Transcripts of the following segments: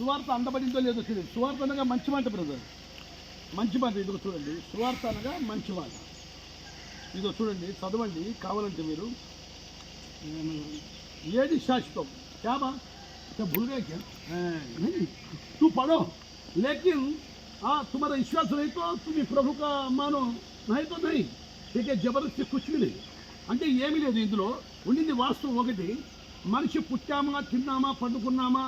సువార్త అందబడిందో లేదో తెలియదు సువార్త అనగా మంచి మాట బ్రదర్ మంచి మాట ఇదిగో చూడండి సువార్త అనగా మంచి మాట ఇదిగో చూడండి చదవండి కావాలంటే మీరు ఏది శాశ్వతం क्या बात क्या भूल गए क्या नहीं तू पढ़ो लेकिन हाँ तुम्हारा विश्वास नहीं तो तुम प्रभु का मानो नहीं तो नहीं ठीक है जबरदस्ती कुछ भी नहीं అంటే ఏమీ లేదు ఇందులో ఉండింది వాస్తవం ఒకటి మనిషి పుట్టామా తిన్నామా పండుకున్నామా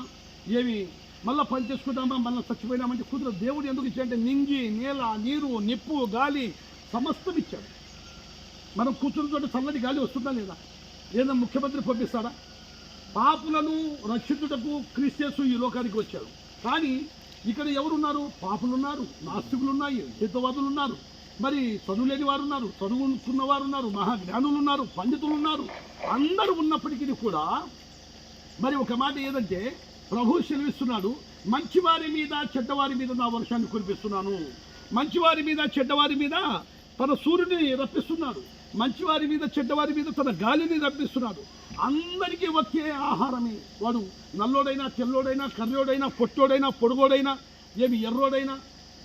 ఏమి మళ్ళీ పని చేసుకుందామా మళ్ళీ చచ్చిపోయినామంటే కుదరదు. దేవుడు ఎందుకు ఇచ్చాడంటే నింగి నేల నీరు నిప్పు గాలి సమస్తం ఇచ్చాడు. మనం కూర్చున్న చల్లటి గాలి వస్తుందా లేదా? ఏదైనా ముఖ్యమంత్రి పంపిస్తాడా? పాపులను రక్షించుటకు క్రీస్తేసు ఈ లోకానికి వచ్చాడు. కానీ ఇక్కడ ఎవరున్నారు? పాపులు ఉన్నారు నాస్తికులు ఉన్నాయి హితవాదులు ఉన్నారు మరి చదువులేని వారు ఉన్నారు చదువుకున్న వారు ఉన్నారు మహాజ్ఞానులు ఉన్నారు పండితులు ఉన్నారు అందరూ ఉన్నప్పటికీ కూడా మరి ఒక మాట ఏదంటే ప్రభు సెలవిస్తున్నాడు మంచివారి మీద చెడ్డవారి మీద నా వర్షాన్ని కురిపిస్తున్నాను. మంచివారి మీద చెడ్డవారి మీద తన సూర్యుని రప్పిస్తున్నాడు. మంచివారి మీద చెడ్డవారి మీద తన గాలిని రప్పిస్తున్నాడు. అందరికీ ఒకే ఆహారమే. వాడు నల్లోడైనా తెల్లోడైనా కర్రోడైనా పొట్టోడైనా పొడుగోడైనా ఏమి ఎర్రోడైనా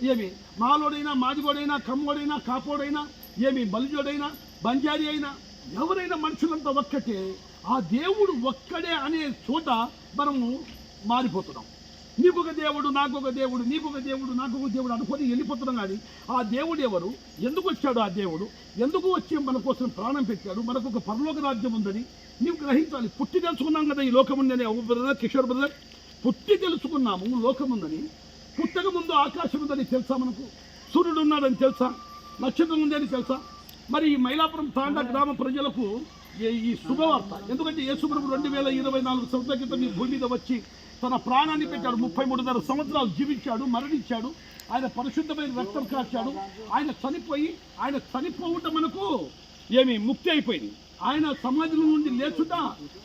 ఏమి మాలోడైనా మాదిగోడైనా కమ్మోడైనా కాపోడైనా ఏమి బలిజోడైనా బంజారి అయినా ఎవరైనా మనుషులంతా ఒక్కటే. ఆ దేవుడు ఒక్కడే అనే చోట మనము మారిపోతున్నాం. నీకొక దేవుడు నాకొక దేవుడు నీకొక దేవుడు నాకొక దేవుడు అనుకొని వెళ్ళిపోతున్నాం కానీ ఆ దేవుడు ఎవరు? ఎందుకు వచ్చాడు ఆ దేవుడు? ఎందుకు వచ్చి మన కోసం ప్రాణం పెట్టాడు? మనకు ఒక పరలోక రాజ్యం ఉందని నీవు గ్రహించాలి. పుట్టి తెలుసుకున్నాం కదా ఈ లోకం ఉందని. బ్రదర్ కిషోర్ బ్రదర్ పుట్టి తెలుసుకున్నాము. లోకం ఉందని. పుట్టక ముందు ఆకాశం ఉందని తెలుసా మనకు? సూర్యుడు ఉన్నాడని తెలుసా? నక్షత్రం ఉందని తెలుసా? మరి ఈ మైలాపురం తాండా గ్రామ ప్రజలకు ఈ- ఈ శుభవార్త. ఎందుకంటే యేసుప్రభు రెండు వేల ఇరవై నాలుగు సంవత్సరాల క్రితం ఈ భూమి మీద వచ్చి తన ప్రాణాన్ని పెట్టాడు. ముప్పై మూడున్నర సంవత్సరాలు జీవించాడు మరణించాడు. ఆయన పరిశుద్ధమైన రక్తం కాచాడు. ఆయన చనిపోయి ఆయన చనిపోవటం మనకు ఏమి ముక్తి అయిపోయింది. ఆయన సమాజం నుండి లేచుట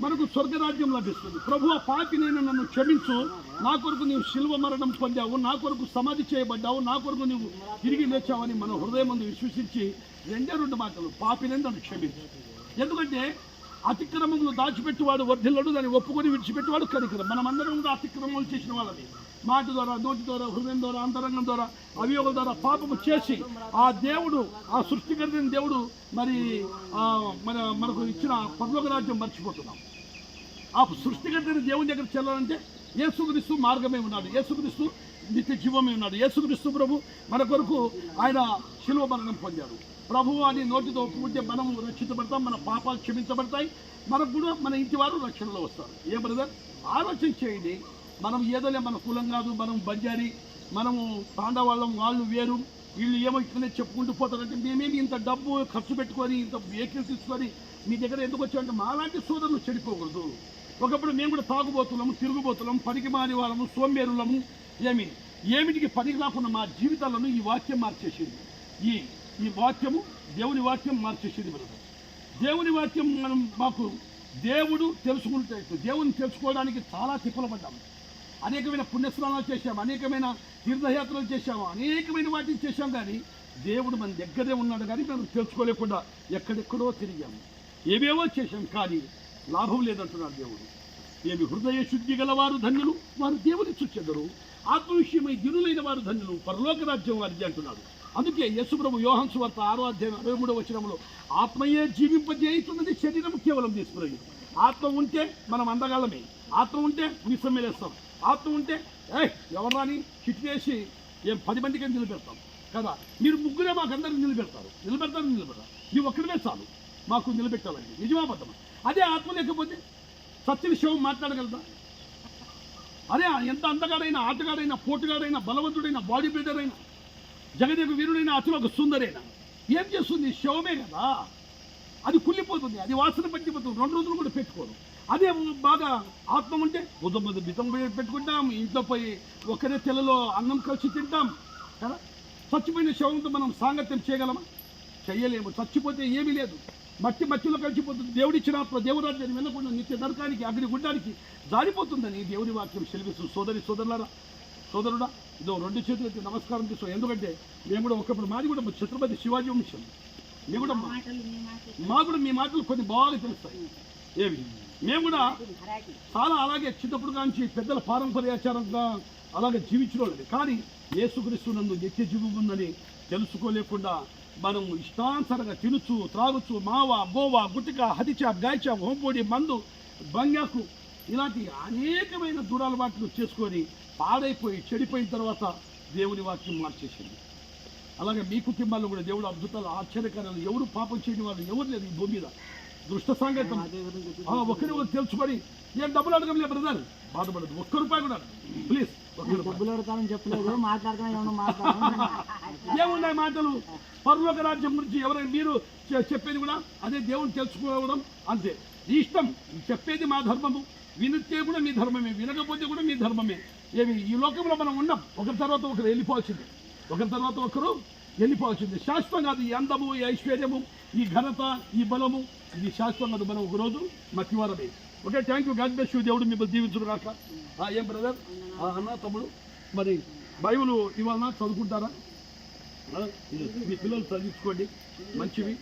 మనకు స్వర్గరాజ్యం లభిస్తుంది. ప్రభు ఆ పాపి నేను నన్ను క్షమించు. నా కొరకు నీవు శిల్వ మరణం పొందావు. నా కొరకు సమాధి చేయబడ్డావు. నా కొరకు నీవు తిరిగి లేచావని మన హృదయం ముందు విశ్వసించి రెండే రెండు మాటలు. పాపిని నన్ను క్షమించు. ఎందుకంటే అతిక్రమములు దాచిపెట్టువాడు వర్ధిల్లడు దాన్ని ఒప్పుకొని విడిచిపెట్టువాడు కనికరం. మనమందరం కూడా అతిక్రమములు చేసిన వాళ్ళని మాట ద్వారా నోటి ద్వారా హృదయం ద్వారా అంతరంగం ద్వారా అవియోగం ద్వారా పాపము చేసి ఆ దేవుడు ఆ సృష్టికర్తని దేవుడు మరి మన మనకు ఇచ్చిన పర్లోక రాజ్యం మర్చిపోతున్నాం. ఆ సృష్టికర్తని దేవుని దగ్గర చెల్లాలంటే యేసుక్రీస్తు మార్గమే ఉన్నాడు. యేసుక్రీస్తు నిత్య జీవమే ఉన్నాడు. యేసుక్రీస్తు ప్రభు మన కొరకు ఆయన శిలువ మరణం పొందాడు. ప్రభువు అని నోటితో ఒప్పుకుంటే మనం రక్షించబడతాం మన పాపాలు క్షమించబడతాయి. మనకు కూడా మన ఇంటి వారు రక్షణలో వస్తారు. ఏ బ్రదర్? ఆలోచన చేయండి మనం ఏదోలే మన కులం కాదు మనం బంజారి మనము తాండవాళ్ళం వాళ్ళు వేరు. వీళ్ళు ఏమో చెప్పుకుంటూ పోతారంటే మేమేమి ఇంత డబ్బు ఖర్చు పెట్టుకొని ఇంత వెహికల్స్ తీసుకొని మీ దగ్గర ఎందుకు వచ్చామంటే మాలాంటి సోదరులు చెడిపోకూడదు. ఒకప్పుడు మేము కూడా తాగుబోతున్నాము తిరుగుబోతున్నాము పనికి మాని వాళ్ళము సోమేరులము ఏమి? ఏమిటికి పనికి రాకుండా మా జీవితాలను ఈ వాక్యం మార్చేసింది. ఈ ఈ వాక్యము దేవుని వాక్యం మార్చేసింది బ్రదర్. దేవుని వాక్యం మనం మాకు దేవుడు తెలుసుకుంటే దేవుని తెలుసుకోవడానికి చాలా తిప్పలు పడ్డాము అనేకమైన పుణ్యస్నానాలు చేశాము అనేకమైన తీర్థయాత్రలు చేశాము అనేకమైన వాటిని చేశాం కానీ దేవుడు మన దగ్గరే ఉన్నాడు కానీ మనం తెలుసుకోలేకుండా ఎక్కడెక్కడో తిరిగాము. ఏవేవో చేశాం కానీ లాభం లేదంటున్నాడు దేవుడు. ఏమి హృదయ శుద్ధి గలవారు ధన్యులు వారు దేవుని చుచ్చెదరు ఆత్మవిషయమై దినులైన వారు ధన్యులు పరలోక రాజ్యం వారిది అంటున్నాడు. అందుకే యశుప్రభు యోహన్సు వార్త ఆరో అధ్యాయం అరవై మూడో వచనంలో ఆత్మయే జీవింపజేయుతున్నది శరీరం కేవలం తీసుకురాదు ఆత్మ ఉంటే మనం అందగలమే. ఆత్మ ఉంటే మిసమ్మేలేస్తాం ఆత్మ ఉంటే ఏ ఎవరాని హిట్ చేసి ఏం పది మందికి నిలబెడతాం? కదా? మీరు ముగ్గురే మాకు అందరికి నిలబెడతారు. నిలబెడతారు నిలబెడతారు. నీ ఒక్కడమే చాలు. మాకు నిలబెట్టాలండి. నిజమాబద్ధం అదే ఆత్మ లేకపోతే సత్య విషయం మాట్లాడగలదా? అదే ఎంత అందగాడైనా ఆటగాడైనా పోటుగాడైనా బలవంతుడైనా బాడీ బిల్డర్ అయినా జగదేవి వీరుడైన అతను సుందరైన? ఏం చేస్తుంది? శవమే కదా? అది కుళ్ళిపోతుంది అది వాసన పట్టిపోతుంది రెండు రోజులు కూడా పెట్టుకోరు. అదే బాగా ఆత్మ ఉంటే ఉదయం బితం పెట్టుకుంటాం ఇంట్లో పోయి ఒకరే తెల్లలో అన్నం కలిసి తింటాం కదా? చచ్చిపోయిన శవంతో మనం సాంగత్యం చేయగలమా? చెయ్యలేము చచ్చిపోతే ఏమీ లేదు. మట్టి మట్టిలో కలిసిపోతుంది. దేవుడిచ్చిన ఆత్మ దేవురాజ్యాన్ని వెళ్ళకుండా నిత్య నరకానికి అగ్ని గుడ్డానికి జారిపోతుందని దేవుని వాక్యం సెలవిస్తూ సోదరి సోదరులారా సోదరుడా ఇదో రెండు చేతులు ఎత్తి నమస్కారం తీసుకో ఎందుకంటే మేము కూడా ఒకప్పుడు మాది కూడా ఛత్రపతి శివాజీ వంశం. మీ కూడా మా- కూడా మీ మాటలు కొన్ని బాగా తెలుస్తాయి. ఏవి? మేము కూడా చాలా అలాగే చిన్నప్పుడు కాంచి పెద్దల పారంపర్యాచారంగా అలాగే జీవించిన వాళ్ళది కానీ ఏసుక్రీస్తునందు నిత్య జీవం ఉందని తెలుసుకోలేకుండా మనం ఇష్టానుసారంగా తినుచు త్రాగుచు మావ గోవా గుటిక హతిచ గాయచ హోంపోడి మందు బంగాకు ఇలాంటి అనేకమైన దురలవాట్లు చేసుకొని పాడైపోయి చెడిపోయిన తర్వాత దేవుని వాక్యం మార్చేసింది. అలాగే మీ కుటుంబాల్లో కూడా దేవుడు అద్భుతాలు ఆశ్చర్యకరాలు ఎవరు పాపం చేయని వాళ్ళు ఎవరు లేదు ఈ భూమి మీద. దృష్ట సంగీతం ఆ, ఒకరి ఒకరు తెలుసుకొని ఏం డబ్బులు అడగం లేదు బ్రదర్? బాధపడదు ఒక్క రూపాయి కూడా ప్లీజ్ డబ్బులు అడగాలని చెప్పలేదు. ఏమున్నాయి మాటలు? పరలోక రాజ్యం గురించి ఎవరైనా మీరు చెప్పేది కూడా అదే దేవుని తెలుసుకోవడం అంతే. ఇష్టం. చెప్పేది మా ధర్మము. వినితే కూడా మీ ధర్మమే. వినకపోతే కూడా మీ ధర్మమే. ఏమి ఈ లోకంలో మనం ఉన్నాం. ఒకరి తర్వాత ఒకరు వెళ్ళిపోవాల్సిందే. ఒకరి తర్వాత ఒకరు వెళ్ళిపోవాల్సిందే. శాశ్వతం కాదు ఈ అందము ఈ ఐశ్వర్యము ఈ ఘనత ఈ బలము ఇది శాశ్వతం కాదు మనం ఒకరోజు మతివారమే. Okay thank you God bless you దేవుడు మిమ్మల్ని దీవించుడు కాక ఆ, ఏం బ్రదర్ అన్న తమ్ముడు మరి బైబుల్ ఇవాళ చదువుకుంటారా? మీ పిల్లలు చదివించుకోండి. మంచివి.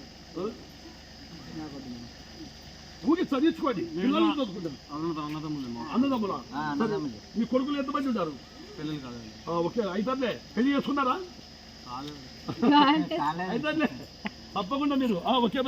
ఊరికి చదివించుకోండి. పిల్లలు చదువుకుంటారు. అన్నదమ్ముల. మీ కొడుకులు ఎంతమంది ఉంటారు? పిల్లలు కాదండి ఆ, ఓకే అయితేనే పెళ్ళి చేసుకున్నారా? అయితేనే తప్పకుండా మీరు. ఆ, ఓకే